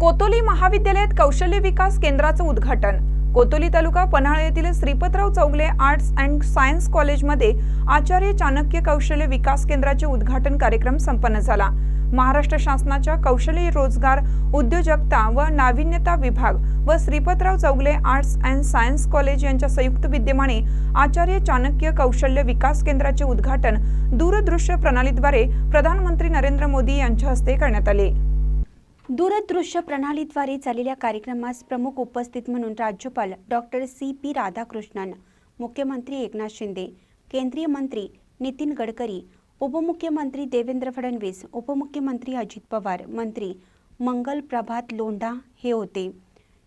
कोतोली महाविद्यालयात कौशल्य विकास केंद्राचं उद्घाटन. कोतोली तालुका पन्हाळ येथील Shripatrao Chougule arts and science कॉलेजमध्ये आचार्य चाणक्य कौशल्य विकास केंद्राचे उद्घाटन कार्यक्रम संपन्न झाला. महाराष्ट्र शासनाच्या कौशल्य रोजगार उद्योजकता व नाविन्यता विभाग व Shripatrao Chougule arts and science college यांच्या संयुक्त विद्यमाने आचार्य चाणक्य कौशल्य विकास केंद्राचे उद्घाटन दूरदृश्य प्रणालीद्वारे प्रधानमंत्री नरेंद्र मोदी यांच्या हस्ते करण्यात आले. दूरदृश्य प्रणालीद्वारे झालेल्या कार्यक्रमास प्रमुख उपस्थित म्हणून राज्यपाल डॉक्टर सी पी राधाकृष्णन मुख्यमंत्री एकनाथ शिंदे केंद्रीय मंत्री नितीन गडकरी उपमुख्यमंत्री देवेंद्र फडणवीस उपमुख्यमंत्री अजित पवार मंत्री मंगल प्रभात लोंढा हे होते.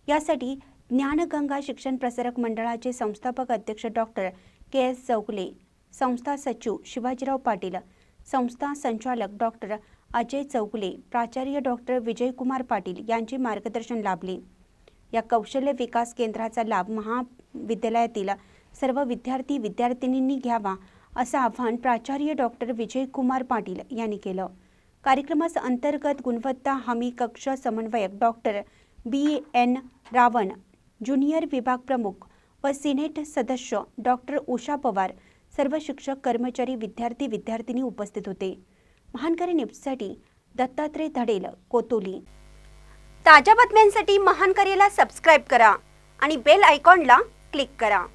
यासाठी ज्ञानगंगा शिक्षण प्रसारक मंडळाचे संस्थापक अध्यक्ष डॉक्टर के एस चौगले संस्था सचिव शिवाजीराव पाटील संस्था संचालक डॉक्टर अजय चौगुले प्राचार्य डॉक्टर विजयकुमार पाटील यांचे मार्गदर्शन लाभले. या कौशल्य विकास केंद्राचा लाभ महाविद्यालयातील सर्व विद्यार्थी विद्यार्थिनींनी घ्यावा असं आवाहन प्राचार्य डॉक्टर विजयकुमार पाटील यांनी केलं. कार्यक्रमास अंतर्गत गुणवत्ता हमी कक्ष समन्वयक doctor B N Ravan junior विभाग प्रमुख व सिनेट सदस्य डॉक्टर उषा पवार सर्व शिक्षक कर्मचारी विद्यार्थी विद्यार्थिनी उपस्थित होते. महानकरी न्यूजसाठी दत्तात्रय धडेल कोतोली. ताज्या बातम्यांसाठी महानकरीला सबस्क्राईब करा आणि बेल आयकॉनला क्लिक करा.